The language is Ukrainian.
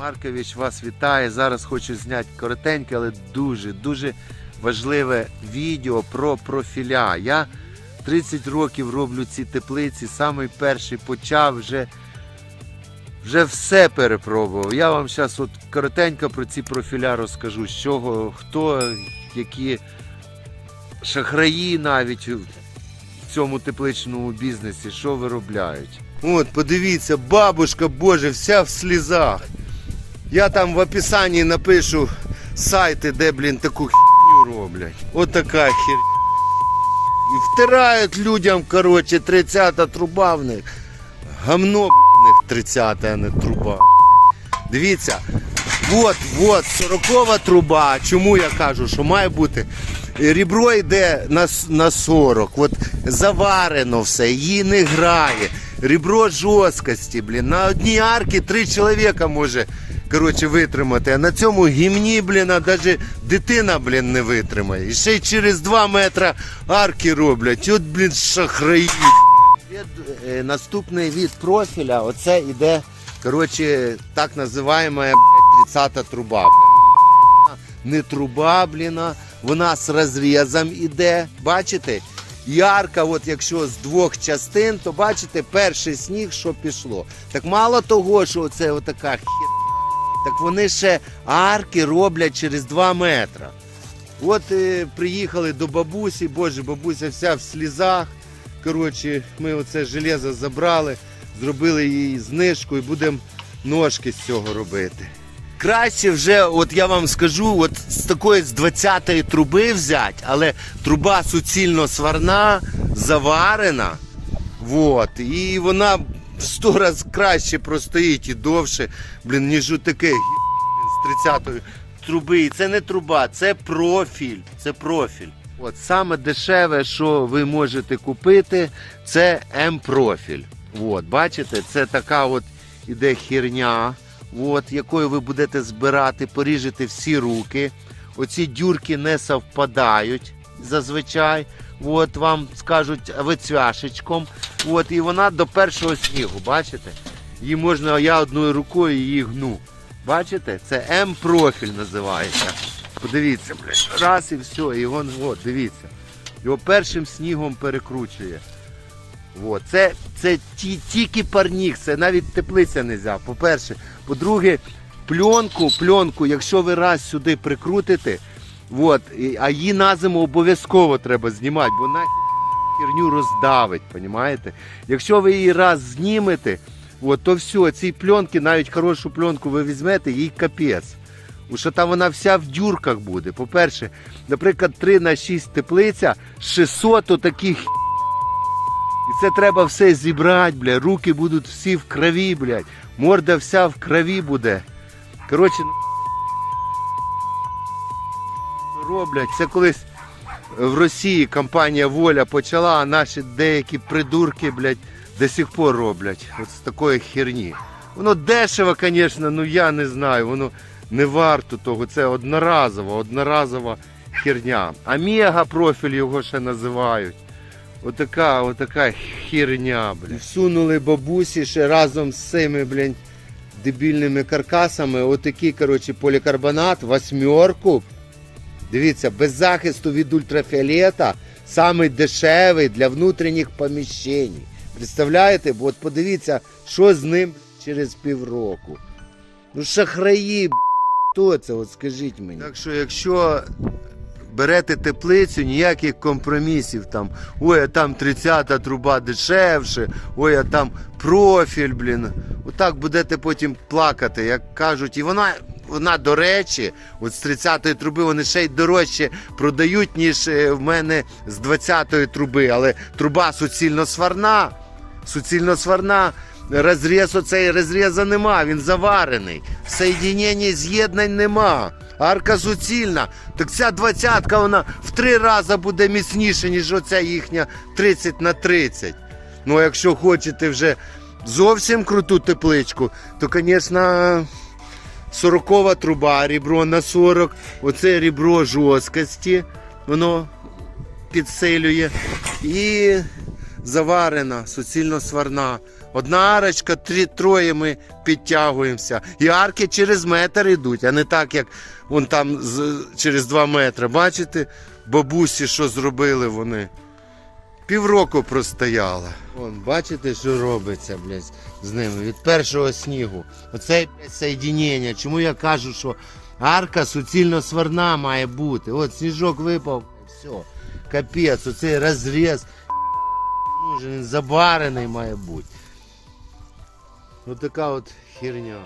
Маркович вас вітає. Зараз хочу зняти коротеньке, але дуже дуже важливе відео про профіля. Я 30 років роблю ці теплиці. Самий перший почав вже. Вже все перепробував. Я вам зараз от коротенько про ці профіля розкажу, з чого, хто, які шахраї навіть в цьому тепличному бізнесі, що виробляють. От, подивіться, бабушка Боже, вся в слізах. Я там в описанні напишу сайти, де, блін, таку херню роблять. От така херня. І втирають людям, коротше, 30-та труба в них. Гамно, б**, в них 30-та, а не труба. Дивіться, от, от, 40 труба. Чому я кажу, що має бути? Рібро йде на, на 40, от заварено все, її не грає. Рібро жорсткості, блін. На одній арці три чоловіка може коротше, витримати, а на цьому гімні, блін, навіть дитина, блін, не витримає. І ще й через 2 метри арки роблять. От, блін, шахраї. Е, Наступний від профіля, оце іде, коротше, так називаємо 30-та труба. Блін. Не труба, блін, вона з розрізом іде. Бачите? Ярка, от якщо з двох частин, то бачите, перший сніг, що пішло. Так мало того, що це отака херня, так вони ще арки роблять через 2 метри. От е, приїхали до бабусі, боже, бабуся вся в слізах. Коротше, ми оце железо забрали, зробили їй знижку і будемо ножки з цього робити. Краще вже, от я вам скажу, от з такої з 20-ї труби взяти, але труба суцільно сварна, заварена. Вот, і вона в 100 разів краще простоїть і довше, блін, ніж у таке з 30-ї труби. І це не труба, це профіль. Це профіль. От саме дешеве, що ви можете купити, це М-профіль. От, бачите, це така от іде херня, от, якою ви будете збирати, поріжете всі руки. Оці дюрки не совпадають зазвичай. От вам скажуть вицвяшечком. От, і вона до першого снігу, бачите? Її можна, я одною рукою її гну. Бачите? Це М-профіль називається. Подивіться, блядь, раз і все, і він, от, дивіться. Його першим снігом перекручує. От. Це, це ті, тільки парнік, це навіть теплиця не взяв. По-перше. По-друге, пленку, пленку, якщо ви раз сюди прикрутите, от, а її на зиму обов'язково треба знімати, бо на херню роздавить, понімаєте? Якщо ви її раз знімете, от, то все, ці пленки, навіть хорошу пленку ви візьмете, їй капець. Що там вона вся в дюрках буде. По-перше, наприклад, 3 на 6 теплиця, 600 отаких і це треба все зібрати, бля. Руки будуть всі в крові, блядь. Морда вся в крові буде. Коротше, роблять. Це колись в Росії компанія Воля почала, а наші деякі придурки, блядь, до сих пор роблять. От з такої херні. Воно дешево, звісно, ну я не знаю. Воно не варто того. Це одноразова, одноразова херня. А мега профіль його ще називають. Отака, отака херня, блядь. Всунули бабусі ще разом з цими, блядь, дебільними каркасами. Отакий, коротше, полікарбонат, восьмерку. Дивіться, без захисту від ультрафіолета, самий дешевий для внутрішніх поміщень. Представляєте? Бо от подивіться, що з ним через півроку. Ну, шахраї, б**, хто це? От скажіть мені. Так що, якщо берете теплицю, ніяких компромісів там. Ой, а там 30-та труба дешевше, ой, а там профіль, блін. Отак будете потім плакати, як кажуть. І вона, вона до речі, от з 30-ї труби вони ще й дорожче продають, ніж е, в мене з 20-ї труби. Але труба суцільно сварна. Суцільно сварна. Розріз оцей розріза нема, він заварений. Соєдінення з'єднань нема. Арка суцільна. Так ця двадцятка вона в три рази буде міцніша, ніж оця їхня 30 на 30. Ну, а якщо хочете вже зовсім круту тепличку, то, звісно, 40 труба, ребро на 40. Оце ребро жорсткості, воно підсилює. І заварена, суцільно сварна. Одна арочка, три, троє ми підтягуємося. І арки через метр йдуть, а не так, як вон там з, через два метри. Бачите, бабусі, що зробили вони? Півроку простояла. Вон, бачите, що робиться, блядь, з ними від першого снігу. Оце соєдінення. Чому я кажу, що арка суцільно сварна має бути. От сніжок випав, все. Капець, оцей розріз. нужен, він забарений має бути. Ось така от херня.